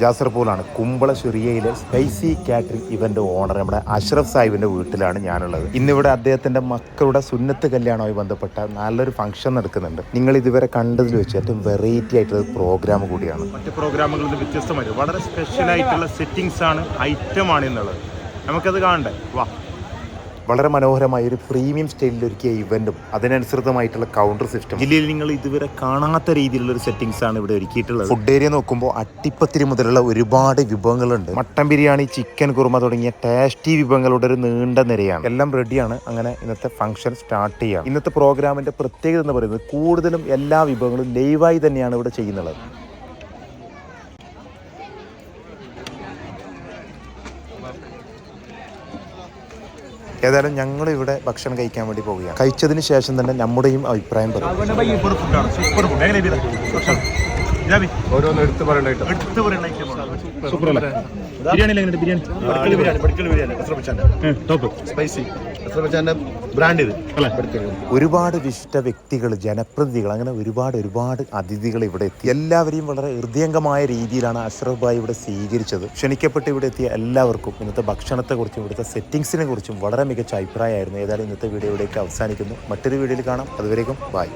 ജാസർ പോലാണ് കുമ്പള ഷെറിയയിലെ spicy catering event owner. നമ്മുടെ അഷ്റഫ് സാഹിബിന്റെ വീട്ടിലാണ് ഞാനുള്ളത്. ഇന്നിവിടെ അദ്ദേഹത്തിന്റെ മക്കളുടെ സുന്നത്ത് കല്യാണവുമായി ബന്ധപ്പെട്ട നല്ലൊരു ഫംഗ്ഷൻ നടക്കുന്നുണ്ട്. നിങ്ങൾ ഇതുവരെ കണ്ടതിൽ വെച്ച് ഏറ്റവും വെറൈറ്റി ആയിട്ടുള്ള പ്രോഗ്രാം കൂടിയാണ്. മറ്റ് പ്രോഗ്രാമുകളിൽ നിന്ന് വ്യത്യസ്തമായിട്ട് വളരെ സ്പെഷ്യൽ ആയിട്ടുള്ള സെറ്റിംഗ്സ് ആണ് ഐറ്റം ആണ് എന്നുള്ളത് നമുക്കത് കാണണ്ടേ? വാ. വളരെ മനോഹരമായ ഒരു പ്രീമിയം സ്റ്റൈലിൽ ഒരുക്കിയ ഇവന്റും അതിനനുസൃതമായിട്ടുള്ള കൗണ്ടർ സിസ്റ്റം ജില്ലയിൽ നിങ്ങൾ ഇതുവരെ കാണാത്ത രീതിയിലുള്ള ഒരു സെറ്റിങ്സ് ആണ് ഇവിടെ ഒരുക്കിയിട്ടുള്ളത്. ഫുഡ് ഏരിയ നോക്കുമ്പോൾ അട്ടിപ്പത്തിരി മുതലുള്ള ഒരുപാട് വിഭവങ്ങളുണ്ട്. മട്ടൻ ബിരിയാണി ചിക്കൻ കുറുമ തുടങ്ങിയ ടേസ്റ്റി വിഭവങ്ങളുടെ ഒരു നീണ്ട നിരയാണ്. എല്ലാം റെഡിയാണ് അങ്ങനെ ഇന്നത്തെ ഫംഗ്ഷൻ സ്റ്റാർട്ട് ചെയ്യാം. ഇന്നത്തെ പ്രോഗ്രാമിന്റെ പ്രത്യേകത എന്ന് പറയുന്നത് കൂടുതലും എല്ലാ വിഭവങ്ങളും ലൈവായി തന്നെയാണ് ഇവിടെ ചെയ്യുന്നത്. ഏതായാലും ഞങ്ങൾ ഇവിടെ ഭക്ഷണം കഴിക്കാൻ വേണ്ടി പോവുകയാണ്. കഴിച്ചതിന് ശേഷം തന്നെ നമ്മുടെയും അഭിപ്രായം പറയും. ഓരോന്ന് എടുത്ത് പറയണ്ടായിട്ട് എടുത്ത് പറയുന്ന item സൂപ്പർ അല്ലേ? ബിരിയാണി എങ്ങനെയുണ്ട്? Biryani? Biryani top spicy brand ഇത്. ഒരുപാട് വിശിഷ്ട വ്യക്തികൾ ജനപ്രതിനിധികൾ അങ്ങനെ ഒരുപാട് ഒരുപാട് അതിഥികൾ ഇവിടെ എത്തി. എല്ലാവരെയും വളരെ ഹൃദയംഗമായ രീതിയിലാണ് അഷ്റഫ് ഭായ് ഇവിടെ സ്വീകരിച്ചത്. ക്ഷണിക്കപ്പെട്ട് ഇവിടെ എത്തിയ എല്ലാവർക്കും ഇന്നത്തെ ഭക്ഷണത്തെക്കുറിച്ചും ഇവിടുത്തെ സെറ്റിംഗ്സിനെ കുറിച്ചും വളരെ മികച്ച അഭിപ്രായമായിരുന്നു. ഏതായാലും ഇന്നത്തെ വീഡിയോ ഇവിടേക്ക് അവസാനിക്കുന്നു. മറ്റൊരു വീഡിയോയിൽ കാണാം. അതുവരേക്കും ബായ്